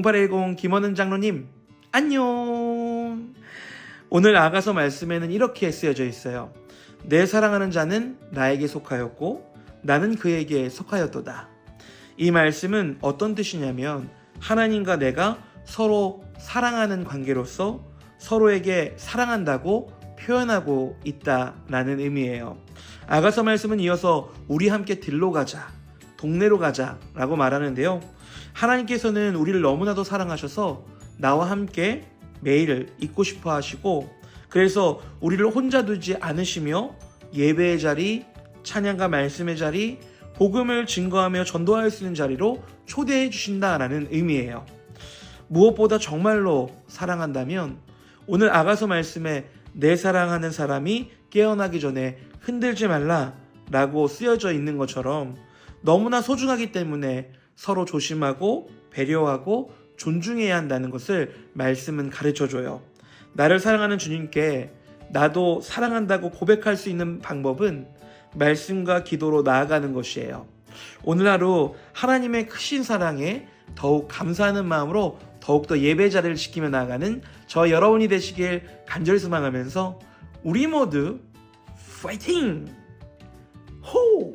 0810 김원은 장로님, 안녕! 오늘 아가서 말씀에는 이렇게 쓰여져 있어요. 내 사랑하는 자는 나에게 속하였고, 나는 그에게 속하였도다. 이 말씀은 어떤 뜻이냐면, 하나님과 내가 서로 사랑하는 관계로서 서로에게 사랑한다고 표현하고 있다라는 의미예요. 아가서 말씀은 이어서 우리 함께 들로 가자, 동네로 가자 라고 말하는데요. 하나님께서는 우리를 너무나도 사랑하셔서 나와 함께 매일 있고 싶어 하시고 그래서 우리를 혼자 두지 않으시며 예배의 자리, 찬양과 말씀의 자리, 복음을 증거하며 전도할 수 있는 자리로 초대해 주신다라는 의미예요. 무엇보다 정말로 사랑한다면 오늘 아가서 말씀에 내 사랑하는 사람이 깨어나기 전에 흔들지 말라 라고 쓰여져 있는 것처럼 너무나 소중하기 때문에 서로 조심하고 배려하고 존중해야 한다는 것을 말씀은 가르쳐 줘요. 나를 사랑하는 주님께 나도 사랑한다고 고백할 수 있는 방법은 말씀과 기도로 나아가는 것이에요. 오늘 하루 하나님의 크신 사랑에 더욱 감사하는 마음으로 더욱더 예배 자리를 지키며 나아가는 저 여러분이 되시길 간절히 소망하면서 우리 모두 파이팅! 호!